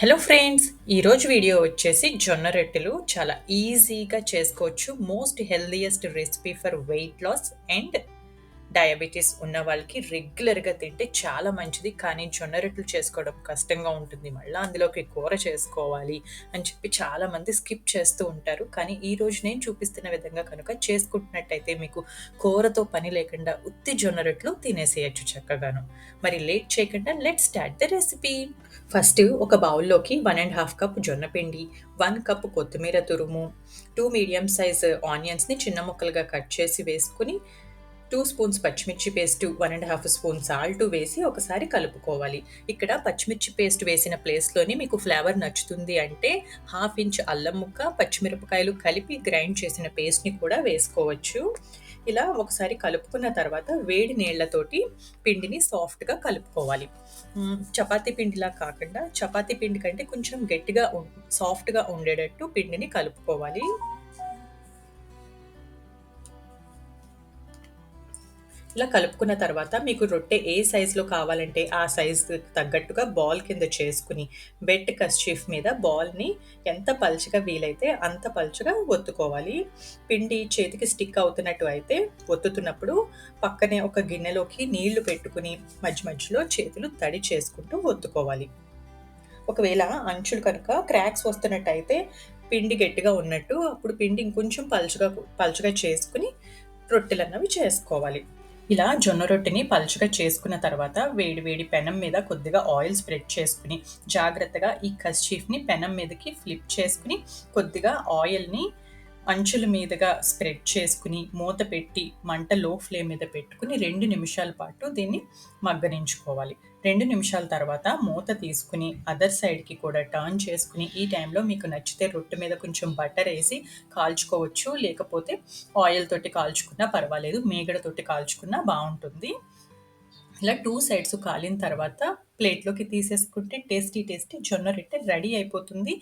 Hello friends ఈరోజు video వచ్చేసి జొన్న రొట్టెలు. చాలా ఈజీగా చేసుకోవచ్చు. Most healthiest recipe for weight loss and diabetes ఉన్న వాళ్ళకి రెగ్యులర్గా తింటే చాలా మంచిది. కానీ జొన్న రొట్టెలు చేసుకోవడం కష్టంగా ఉంటుంది. మళ్ళీ అందులోకి కూర చేసుకోవాలి అని చెప్పి చాలామంది స్కిప్ చేస్తూ ఉంటారు. కానీ ఈరోజు నేను చూపిస్తున్న విధంగా కనుక చేసుకుంటున్నట్టయితే మీకు కూరతో పని లేకుండా ఉత్తి జొన్న రొట్టెలు తినేసేయచ్చు చక్కగాను. మరి లేట్ చేయకుండా let start the recipe. First ఒక బౌల్లోకి వన్ అండ్ హాఫ్ కప్ జొన్న పిండి వన్ కప్ కొత్తిమీర తురుము టూ మీడియం సైజ్ ఆనియన్స్ని చిన్న ముక్కలుగా కట్ చేసి వేసుకుని టూ స్పూన్స్ పచ్చిమిర్చి paste one and half spoon salt వేసి ఒకసారి కలుపుకోవాలి. ఇక్కడ పచ్చిమిర్చి పేస్ట్ వేసిన ప్లేస్లోని మీకు ఫ్లేవర్ నచ్చుతుంది అంటే హాఫ్ ఇంచ్ అల్లం ముక్క పచ్చిమిరపకాయలు కలిపి గ్రైండ్ చేసిన పేస్ట్ని కూడా వేసుకోవచ్చు. ఇలా ఒకసారి కలుపుకున్న తర్వాత వేడి నీళ్ళతోటి పిండిని సాఫ్ట్గా కలుపుకోవాలి. చపాతీ పిండిలా కాకుండా చపాతీ పిండి కంటే కొంచెం గట్టిగా సాఫ్ట్గా ఉండేటట్టు పిండిని కలుపుకోవాలి. ఇలా కలుపుకున్న తర్వాత మీకు రొట్టె ఏ సైజులో కావాలంటే ఆ సైజ్ తగ్గట్టుగా బాల్ కింద చేసుకుని బెడ్ కస్చీఫ్ మీద బాల్ని ఎంత పలుచగా వీలైతే అంత పలుచగా ఒత్తుకోవాలి. పిండి చేతికి స్టిక్ అవుతున్నట్టు అయితే ఒత్తుతున్నప్పుడు పక్కనే ఒక గిన్నెలోకి నీళ్ళు పెట్టుకుని మధ్య మధ్యలో చేతులు తడి చేసుకుంటూ ఒత్తుకోవాలి. ఒకవేళ అంచులు కనుక క్రాక్స్ వస్తున్నట్టయితే పిండి గట్టిగా ఉన్నట్టు అప్పుడు పిండి ఇంకొంచెం పలుచగా పలుచగా చేసుకుని రొట్టెలు అన్నవి చేసుకోవాలి. ఇలా జొన్న రొట్టెని పలుచగా చేసుకున్న తర్వాత వేడి వేడి పెనం మీద కొద్దిగా ఆయిల్ స్ప్రెడ్ చేసుకుని జాగ్రత్తగా ఈ కస్చీఫ్ని పెనం మీదకి ఫ్లిప్ చేసుకుని కొద్దిగా ఆయిల్ని అంచుల మీదుగా స్ప్రెడ్ చేసుకుని మూత పెట్టి మంట లో ఫ్లేమ్ మీద పెట్టుకుని రెండు నిమిషాల పాటు దీన్ని మగ్గనించుకోవాలి. రెండు నిమిషాల తర్వాత మూత తీసుకుని అదర్ సైడ్కి కూడా టర్న్ చేసుకుని ఈ టైంలో మీకు నచ్చితే రొట్టె మీద కొంచెం బటర్ వేసి కాల్చుకోవచ్చు. లేకపోతే ఆయిల్ తోటి కాల్చుకున్నా పర్వాలేదు. మేగడతోటి కాల్చుకున్నా బాగుంటుంది. ఇలా టూ సైడ్స్ కాలిన తర్వాత ప్లేట్లోకి తీసేసుకుంటే టేస్టీ టేస్టీ జొన్న రొట్టె రెడీ అయిపోతుంది.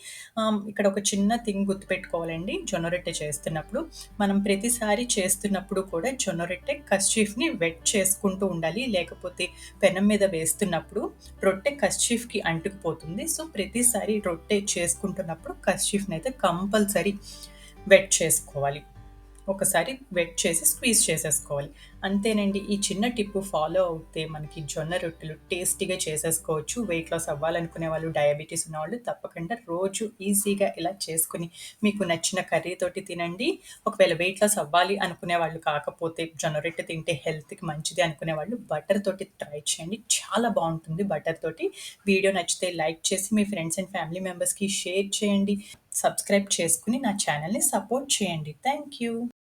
ఇక్కడ ఒక చిన్న థింగ్ గుర్తుపెట్టుకోవాలండి. జొన్న రొట్టె చేస్తున్నప్పుడు మనం ప్రతిసారి చేస్తున్నప్పుడు కూడా జొన్న రొట్టె కస్చీఫ్ని వెట్ చేసుకుంటూ ఉండాలి. లేకపోతే పెనం మీద వేస్తున్నప్పుడు రొట్టె కస్చీఫ్కి అంటుకుపోతుంది. సో ప్రతిసారి రొట్టె చేసుకుంటున్నప్పుడు కస్చీఫ్ని అయితే కంపల్సరీ వెట్ చేసుకోవాలి. ఒకసారి వెట్ చేసి స్క్వీజ్ చేసేసుకోవాలి. అంతేనండి ఈ చిన్న టిప్పు ఫాలో అవుతే మనకి జొన్న రొట్టెలు టేస్టీగా చేసేసుకోవచ్చు. వెయిట్ లాస్ అవ్వాలనుకునే వాళ్ళు డయాబెటీస్ ఉన్నవాళ్ళు తప్పకుండా రోజు ఈజీగా ఇలా చేసుకుని మీకు నచ్చిన కర్రీతోటి తినండి. ఒకవేళ వెయిట్ లాస్ అవ్వాలి అనుకునే వాళ్ళు కాకపోతే జొన్న రొట్టె తింటే హెల్త్కి మంచిది అనుకునే వాళ్ళు బటర్ తోటి ట్రై చేయండి. చాలా బాగుంటుంది బటర్ తోటి. వీడియో నచ్చితే లైక్ చేసి మీ ఫ్రెండ్స్ అండ్ ఫ్యామిలీ మెంబర్స్కి షేర్ చేయండి. సబ్స్క్రైబ్ చేసుకుని నా ఛానల్ని సపోర్ట్ చేయండి. Thank you